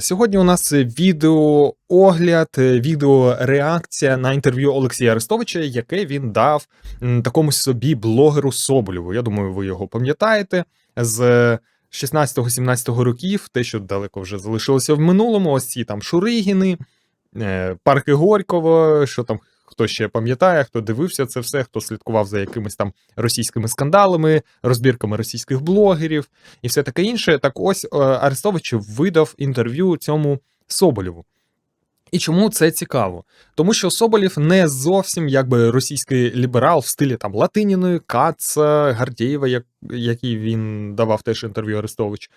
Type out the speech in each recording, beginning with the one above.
Сьогодні у нас відеоогляд, відео відеореакція на інтерв'ю Олексія Арестовича, яке він дав такому собі блогеру Соболєву. Я думаю, ви його пам'ятаєте з 16-17 років, те, що далеко вже залишилося в минулому. Ось ці там Шуригіни, е, парки Горького, що там. Хто ще пам'ятає, хто дивився це все, хто слідкував за якимись там російськими скандалами, розбірками російських блогерів і все таке інше. Так ось е, Арестович видав інтерв'ю цьому Соболєву. І чому це цікаво? Тому що Соболєв не зовсім якби російський ліберал в стилі там Латиніної, Каца, Гардієва, як, який він давав теж інтерв'ю Арестович,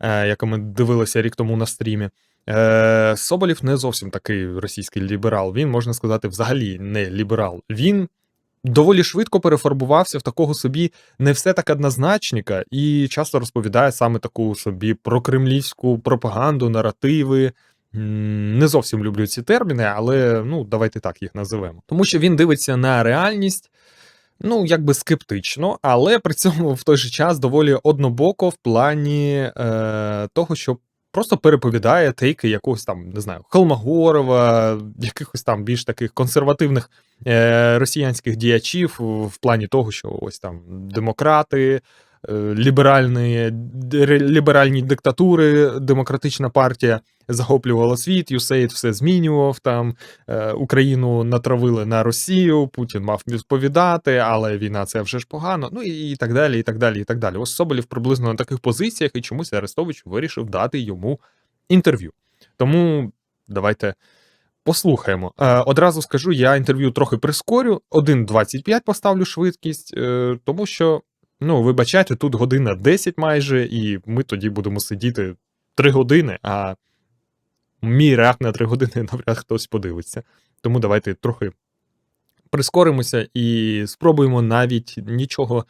е, яке ми дивилися рік тому на стрімі. Е, Соболєв не зовсім такий російський ліберал. Він, можна сказати, взагалі не ліберал. Він доволі швидко перефарбувався в такого собі не все так однозначника і часто розповідає саме таку собі прокремлівську пропаганду, наративи. Не зовсім люблю ці терміни, але ну давайте так їх називемо. Тому що він дивиться на реальність, ну якби скептично, але при цьому в той же час доволі однобоко в плані е, того, що просто переповідає тейки якогось там, не знаю, Холмогорова, якихось там більш таких консервативних е, росіянських діячів в плані того, що ось там демократи, ліберальні, д- ліберальні диктатури, демократична партія захоплювала світ, Юсейд все змінював там. е, Україну натравили на Росію, Путін мав відповідати, але війна це вже ж погано. Ну і, так далі, і так далі, і так далі. Ось Соболєв приблизно на таких позиціях, і чомусь Арестович вирішив дати йому інтерв'ю. Тому давайте послухаємо. Е, одразу скажу, я інтерв'ю трохи прискорю, 1.25 поставлю швидкість, е, тому що, ну, вибачайте, тут година 10 майже, і ми тоді будемо сидіти 3 години, а мій реакт на 3 години навряд хтось подивиться. Тому давайте трохи прискоримося і спробуємо навіть нічого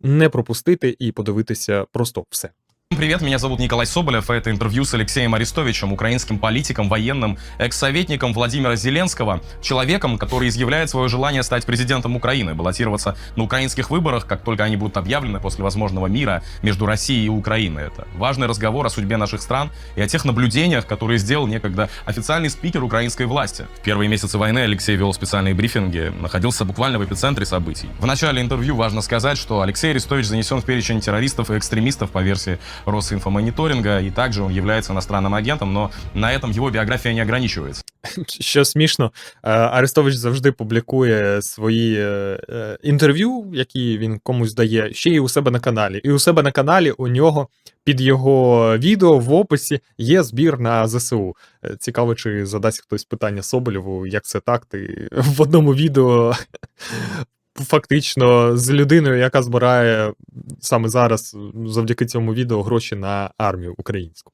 не пропустити і подивитися просто все. Привет, меня зовут Николай Соболев, и это интервью с Алексеем Арестовичем, украинским политиком, военным, экс-советником Владимира Зеленского, человеком, который изъявляет свое желание стать президентом Украины, баллотироваться на украинских выборах, как только они будут объявлены после возможного мира между Россией и Украиной. Это важный разговор о судьбе наших стран и о тех наблюдениях, которые сделал некогда официальный спикер украинской власти. В первые месяцы войны Алексей вел специальные брифинги, находился буквально в эпицентре событий. В начале интервью важно сказать, что Алексей Арестович занесен в перечень террористов и экстремистов по версии Росинфомониторинга, и также он является иностранным агентом, но на этом его биография не ограничивается. Що смішно, е, Арестович завжди публікує свої е, е, інтерв'ю, які він комусь дає, ще й у себе на каналі. І у себе на каналі у нього під його відео в описі є збір на ЗСУ. Цікаво, чи задасть хтось питання Соболєву, як це так? Ти в одному відео фактично з людиною, яка збирає саме зараз завдяки цьому відео гроші на армію українську.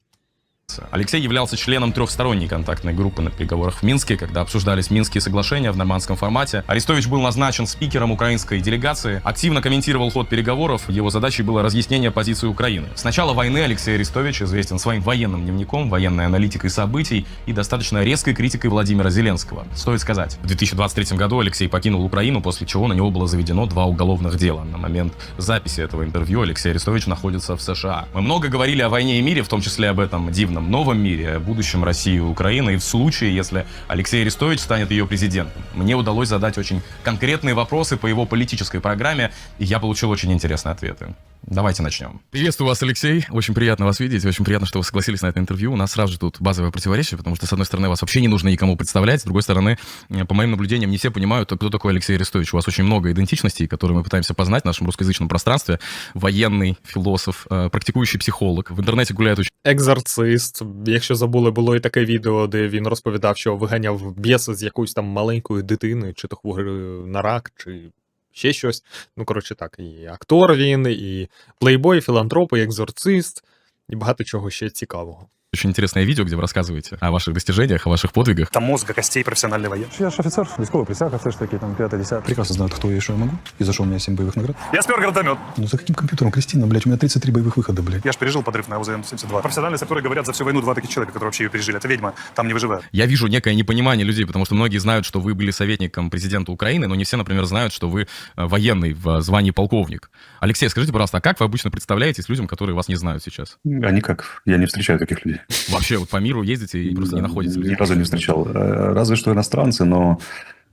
Алексей являлся членом трехсторонней контактной группы на переговорах в Минске, когда обсуждались Минские соглашения в нормандском формате. Арестович был назначен спикером украинской делегации, активно комментировал ход переговоров, его задачей было разъяснение позиции Украины. С начала войны Алексей Арестович известен своим военным дневником, военной аналитикой событий и достаточно резкой критикой Владимира Зеленского. Стоит сказать, в 2023 году Алексей покинул Украину, после чего на него было заведено два уголовных дела. На момент записи этого интервью Алексей Арестович находится в США. Мы много говорили о войне и мире, в том числе об этом дивном новом мире, будущем России и Украины, и в случае, если Алексей Арестович станет ее президентом. Мне удалось задать очень конкретные вопросы по его политической программе, и я получил очень интересные ответы. Давайте начнем. Приветствую вас, Алексей. Очень приятно вас видеть. Очень приятно, что вы согласились на это интервью. У нас сразу же тут базовое противоречие, потому что, с одной стороны, вас вообще не нужно никому представлять, с другой стороны, э, по моим наблюдениям, не все понимают, кто такой Алексей Арестович. У вас очень много идентичностей, которые мы пытаемся познать в нашем русскоязычном пространстве. Военный, философ, э, практикующий психолог. В интернете гуляет очень Екзорцист. Якщо забули, було і таке відео, де він розповідав, що виганяв біса з якоюсь там маленькою дитиною, чи то хворою на рак, чи ще щось. Ну, коротше, так, і актор він, і плейбой, і філантроп, і екзорцист, і багато чого ще цікавого. Очень интересное видео, где вы рассказываете о ваших достижениях, о ваших подвигах. Там мозга, костей профессиональный военный. Я ж офицер, військовий присяга, все ж таки, там, 5 10 Прекрасно знают, кто я и что я могу. И за что у меня 7 боевых наград. Я спер гранатомет. Ну за каким компьютером, Кристина, блядь, у меня 33 боевых выхода, блядь. Я же пережил подрыв на УЗМ-72. Профессиональные саперы говорят за всю войну два таких человека, которые вообще ее пережили. Это ведьма, там не выживают. Я вижу некое непонимание людей, потому что многие знают, что вы были советником президента Украины, но не все, например, знают, что вы э, военный в э, звании полковник. Алексей, скажите, пожалуйста, а как вы обычно представляетесь людям, которые вас не знают сейчас? А никак. Я не встречаю таких людей. Вообще вот по миру ездите и просто не находите Ни разу не встречал. Э, Разве что иностранцы, но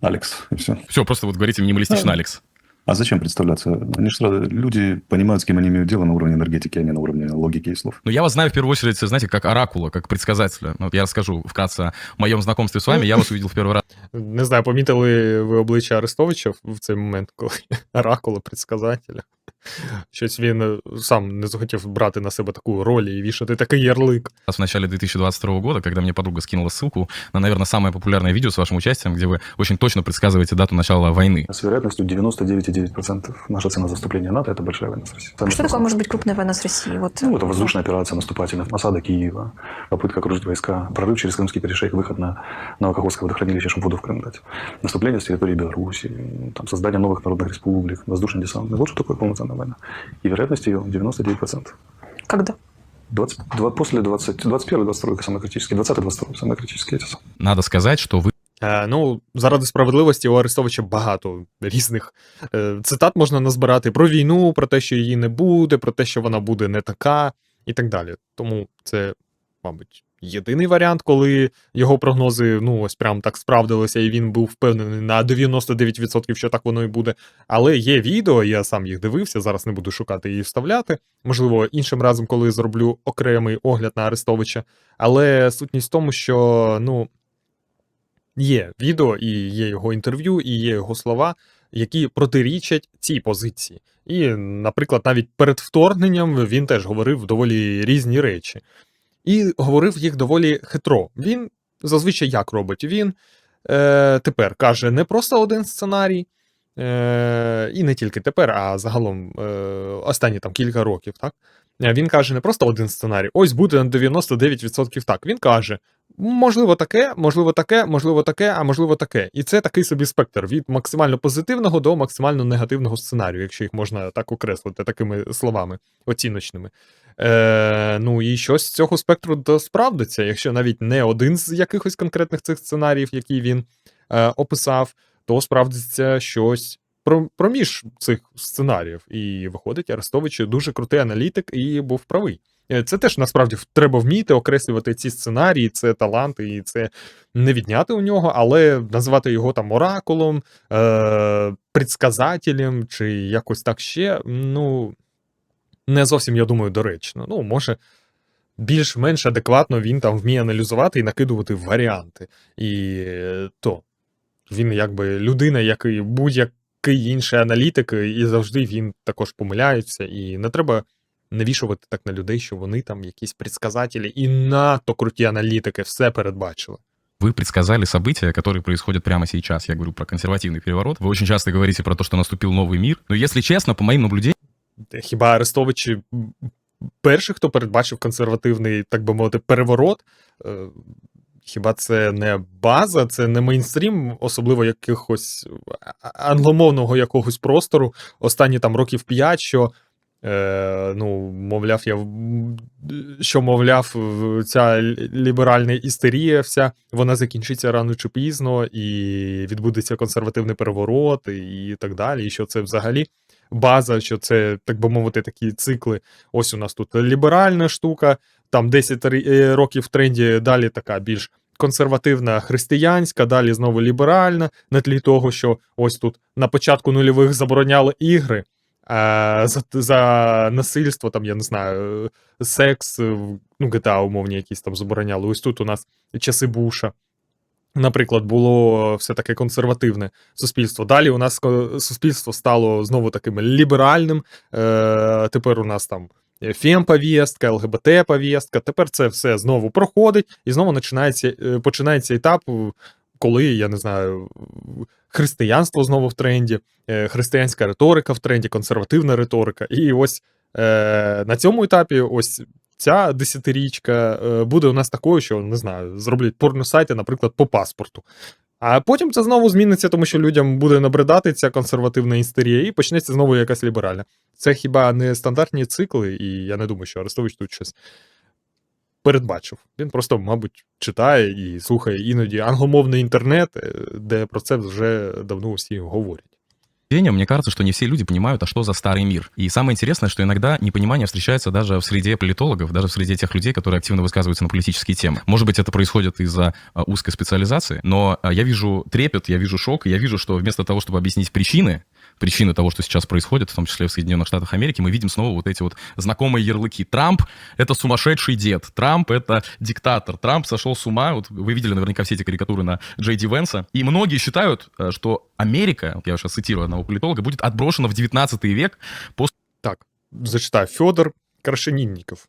Алекс, и все. Все, просто вот говорите минималистично, Алекс. А зачем представляться? Они же сразу, люди понимают, с кем они имеют дело на уровне энергетики, а не на уровне логики и слов. Но я вас знаю в первую очередь, знаете, как оракула, как предсказателя. Ну, Вот я расскажу вкратце о моем знакомстве с вами. Я вас увидел в первый раз Не знаю, помітили ви обличчя Арестовича в- в цей момент, коли оракула, предсказателя. Щось він е, сам не захотів брати на себе таку роль і вішати такий ярлик. в начале 2022 года, когда мне подруга скинула ссылку на, наверное, самое популярное видео с вашим участием, где вы очень точно предсказываете дату начала войны. С вероятностью 99,9% наша цена за вступление в НАТО – это большая война с Россией. А Что такое может быть крупная война с Россией? Вот. Ну, это воздушная операция наступательная, осада Киева, попытка окружить войска, прорыв через Крымский перешейк, выход на Новокаховское водохранилище, чтобы воду в Крым дать. Наступление с территории Беларуси, там, создание новых народных республик, воздушный десант. Вот что такое полноценная война. И вероятность ее 99%. Когда? 20, два- после 20, 21 22 самый критический, 20 22 самый критический эти самые. Надо сказать, что вы Е, ну, заради справедливості у Арестовича багато різних е, цитат можна назбирати про війну, про те, що її не буде, про те, що вона буде не така, і так далі. Тому це, мабуть, єдиний варіант, коли його прогнози ну ось прям так справдилися, і він був впевнений на 99%, що так воно і буде. Але є відео, я сам їх дивився, зараз не буду шукати і вставляти. Можливо, іншим разом, коли зроблю окремий огляд на Арестовича. Але сутність в тому, що ну. Є відео, і є його інтерв'ю, і є його слова, які протирічать цій позиції. І, наприклад, навіть перед вторгненням він теж говорив доволі різні речі. І говорив їх доволі хитро. Він зазвичай як робить? Він е, тепер каже не просто один сценарій, е, і не тільки тепер, а загалом е, останні там кілька років, так? Е, Він каже не просто один сценарій, ось буде на 99% так. Він каже: можливо, таке, можливо, таке, можливо, таке, а можливо, таке. І це такий собі спектр від максимально позитивного до максимально негативного сценарію, якщо їх можна так окреслити такими словами оціночними. Е, ну і щось з цього спектру досправдиться, якщо навіть не один з якихось конкретних цих сценаріїв, які він е, описав, то справдиться щось проміж цих сценаріїв. І виходить, Арестович дуже крутий аналітик і був правий. Е, Це теж насправді треба вміти окреслювати ці сценарії, це таланти, і це не відняти у нього, але назвати його там оракулом, е- предсказателем чи якось так ще. Ну не зовсім, я думаю, доречно. Ну, може, більш-менш адекватно він там вміє аналізувати і накидувати варіанти. І е, то він якби людина, як і будь-який інший аналітик, і завжди він також помиляється. І не треба навішувати так на людей, що вони там якісь предсказателі і надто круті аналітики все передбачили. Вы предсказали события, которые происходят прямо сейчас. Я говорю про консервативный переворот. Вы очень часто говорите про то, что наступил новый мир. Но если честно, по моим наблюдениям, Хіба Арестович м, перший, хто передбачив консервативний, так би мовити, переворот? Хіба це не база, це не мейнстрім, особливо якихось англомовного якогось простору останні там років п'ять, що. Е, ну, мовляв, я що мовляв, ця ліберальна істерія, вся вона закінчиться рано чи пізно, і відбудеться консервативний переворот, і так далі. І що це взагалі база, що це, так би мовити, такі цикли. Ось у нас тут ліберальна штука, там 10 е, років в тренді, далі така більш консервативна християнська, далі знову ліберальна, на тлі того, що ось тут на початку нульових забороняли ігри. А за, за насильство, там, я не знаю, е, секс, е, ну, GTA умовні якісь там забороняли. Ось тут у нас часи Буша. Наприклад, було все таке консервативне суспільство. Далі у нас суспільство стало знову таким ліберальним. Е, тепер у нас там фем-повістка, ЛГБТ-повістка. Тепер це все знову проходить, і знову починається, е, починається етап, е, коли, я не знаю, християнство знову в тренді, е, християнська риторика в тренді, консервативна риторика. І ось е, на цьому етапі ось ця десятирічка е, буде у нас такою, що не знаю, зроблять порносайти, наприклад, по паспорту. А потім це знову зміниться, тому що людям буде набридати ця консервативна істерія, і почнеться знову якась ліберальна. Це хіба не стандартні цикли, і я не думаю, що Арестович тут щось передбачив. Він просто, мабуть, читає і слухає іноді англомовний інтернет, е, де про це вже давно усі говорять. Мне кажется, что не все люди понимают, а что за старый мир. И самое интересное, что иногда непонимание встречается даже в среде политологов, даже в среде тех людей, которые активно высказываются на политические темы. Может быть, это происходит из-за а, узкой специализации, но а, я вижу трепет, я вижу шок, я вижу, что вместо того, чтобы объяснить причины, причины того, что сейчас происходит, в том числе в Соединенных Штатах Америки, мы видим снова вот эти вот знакомые ярлыки. Трамп — это сумасшедший дед, Трамп — это диктатор, Трамп сошел с ума. Вот вы видели наверняка все эти карикатуры на Джей Ди Венса. И многие считают, э, что Америка, я сейчас цитирую одного политолога, будет отброшена в 19 век после Так, зачитаю. Федор Крашенинников.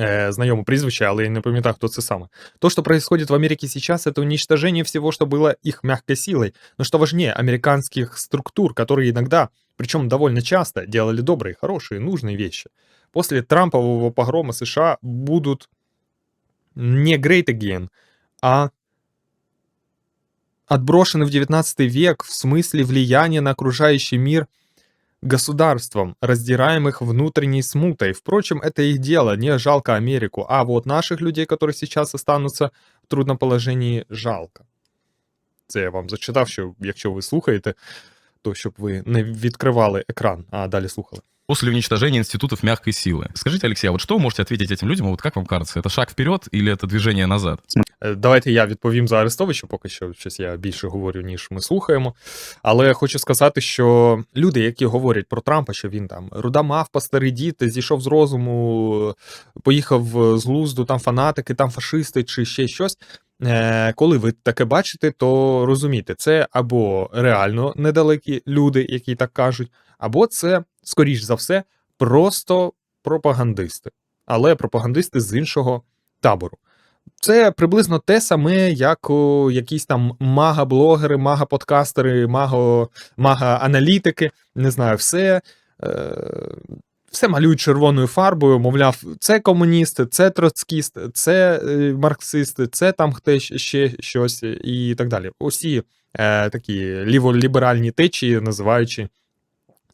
Э, знайоме прізвище, але я не пам'ятаю, хто це саме. То, что происходит в Америке сейчас, это уничтожение всего, что было их мягкой силой. Но что важнее, американских структур, которые иногда, причем довольно часто, делали добрые, хорошие, нужные вещи. После Трампового погрома США будут не great again, а отброшены в 19 век в смысле влияния на окружающий мир государством, раздираемых внутренней смутой. Впрочем, это их дело, не жалко Америку. А вот наших людей, которые сейчас останутся в трудном положении, жалко. Це я вам зачитав, що якщо ви слухаєте, то щоб ви не відкривали екран, а далі слухали. после уничтожения институтов мягкой силы. Скажите, Алексей, а вот что вы можете ответить этим людям? Вот как вам кажется, это шаг вперед или это движение назад? Е, Давайте я відповім за Арестовича, поки що щось я більше говорю, ніж ми слухаємо. Але хочу сказати, що люди, які говорять про Трампа, що він там руда мавпа, старий дід, зійшов з розуму, поїхав з глузду, там фанатики, там фашисти чи ще щось. Е, Коли ви таке бачите, то розумійте, це або реально недалекі люди, які так кажуть, або це, скоріш за все, просто пропагандисти, але пропагандисти з іншого табору. Це приблизно те саме, як о, якісь там мага-блогери, мага-подкастери, мага-аналітики. Не знаю, все. Е, все малюють червоною фарбою, мовляв, це комуністи, це троцкіст, це е, марксисти, це там хтось ще щось і так далі. Усі е, такі ліволіберальні течії, називаючи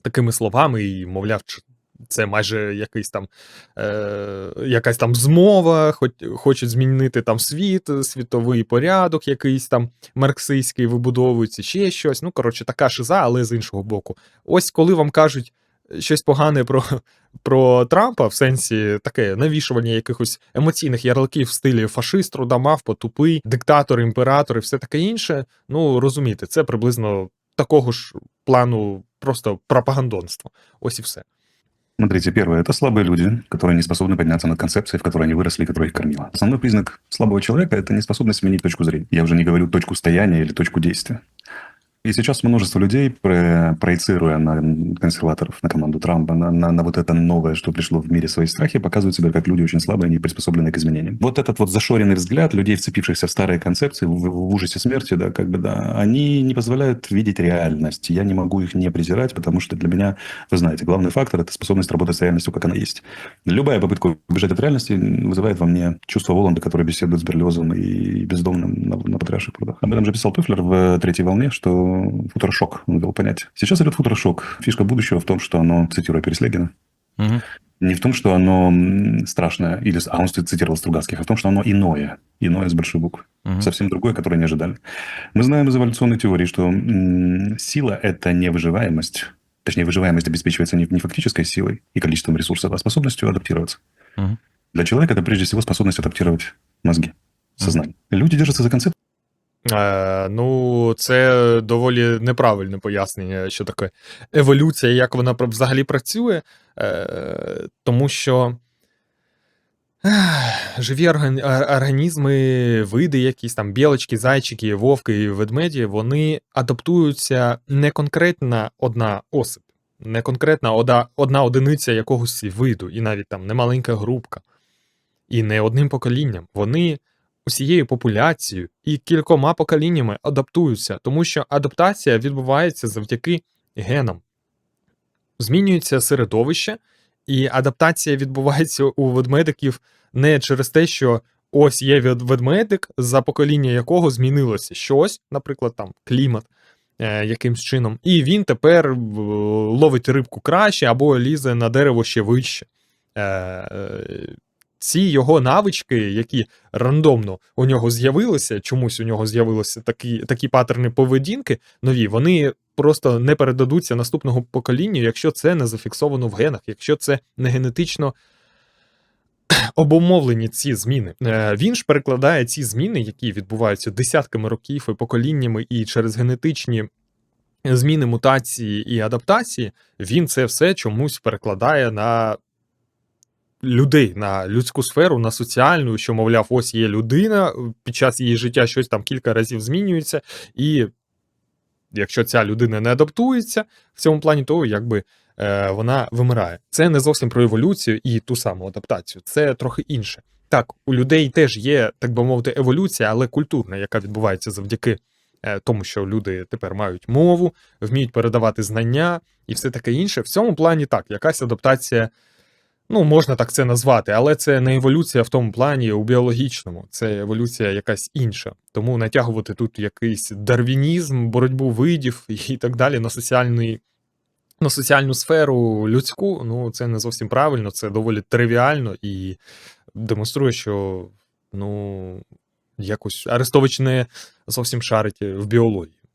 такими словами, і, мовляв, це майже якийсь там е, якась там змова, хоч, хочуть змінити там світ, світовий порядок, якийсь там марксистський вибудовується, ще щось. Ну, коротше, така шиза, але з іншого боку. Ось коли вам кажуть щось погане про, про Трампа, в сенсі таке навішування якихось емоційних ярликів в стилі фашист, руда мавпа, тупий, диктатор, імператор і все таке інше. Ну, розумієте, це приблизно такого ж плану просто пропагандонство. Ось і все. Смотрите, первое, это слабые люди, которые не способны подняться над концепцией, в которой они выросли, и которая их кормила. Основной признак слабого человека – это неспособность сменить точку зрения. Я уже не говорю точку стояния или точку действия. И сейчас множество людей, про- проецируя на консерваторов, на команду Трампа, на, на- на вот это новое, что пришло в мире свои страхи, показывают себя как люди очень слабые, не приспособленные к изменениям. Вот этот вот зашоренный взгляд людей, вцепившихся в старые концепции, в, в ужасе смерти, да, как бы, да, они не позволяют видеть реальность. Я не могу их не презирать, потому что для меня, вы знаете, главный фактор – это способность работать с реальностью, как она есть. Любая попытка убежать от реальности вызывает во мне чувство Воланда, который беседует с Берлиозом и бездомным на, на Потрясших прудах. Об этом же писал Тофлер в «Третьей волне», что футурошок, он ввел понятие. Сейчас идет футурошок. Фишка будущего в том, что оно, цитируя Переслегина, Мгм. не в том, что оно страшное, или, а он цитировал Стругацких, а в том, что оно иное. Иное с большой буквы. Мгм. Совсем другое, которое не ожидали. Мы знаем из эволюционной теории, что сила – это не выживаемость. Точнее, выживаемость обеспечивается не, не фактической силой и количеством ресурсов, а способностью адаптироваться. Мгм. Для человека это прежде всего способность адаптировать мозги, сознание. Люди держатся за концепт, Е, ну, це доволі неправильне пояснення, що таке еволюція, як вона взагалі працює. Е, тому що ех, живі організми, види, якісь там білочки, зайчики, вовки і ведмеді, вони адаптуються не конкретна одна особь, не конкретна одна, одна одиниця якогось виду, і навіть там не маленька групка, і не одним поколінням. Вони усією популяцією і кількома поколіннями адаптуються, тому що адаптація відбувається завдяки генам. Змінюється середовище, і адаптація відбувається у ведмедиків не через те, що ось є ведмедик, за покоління якого змінилося щось, наприклад, там клімат. е, Якимсь чином, і він тепер е, ловить рибку краще або лізе на дерево ще вище. Ці його навички, які рандомно у нього з'явилися, чомусь у нього з'явилися такі, такі паттерни поведінки нові, вони просто не передадуться наступного поколінню, якщо це не зафіксовано в генах, якщо це не генетично обумовлені ці зміни. Е, Він ж перекладає ці зміни, які відбуваються десятками років і поколіннями, і через генетичні зміни, мутації і адаптації, він це все чомусь перекладає на людей, на людську сферу, на соціальну, що, мовляв, ось є людина, під час її життя щось там кілька разів змінюється, і якщо ця людина не адаптується в цьому плані, то якби е, вона вимирає. Це не зовсім про еволюцію і ту саму адаптацію, це трохи інше. Так, у людей теж є, так би мовити, еволюція, але культурна, яка відбувається завдяки е, тому, що люди тепер мають мову, вміють передавати знання і все таке інше. В цьому плані так, якась адаптація, ну можна так це назвати, але це не еволюція в тому плані у біологічному, це еволюція якась інша. Тому натягувати тут якийсь дарвінізм, боротьбу видів і так далі на соціальний. На соціальну сферу людську, ну це не зовсім правильно, це доволі тривіально і демонструє, що ну якось Арестович не зовсім шарить в біології.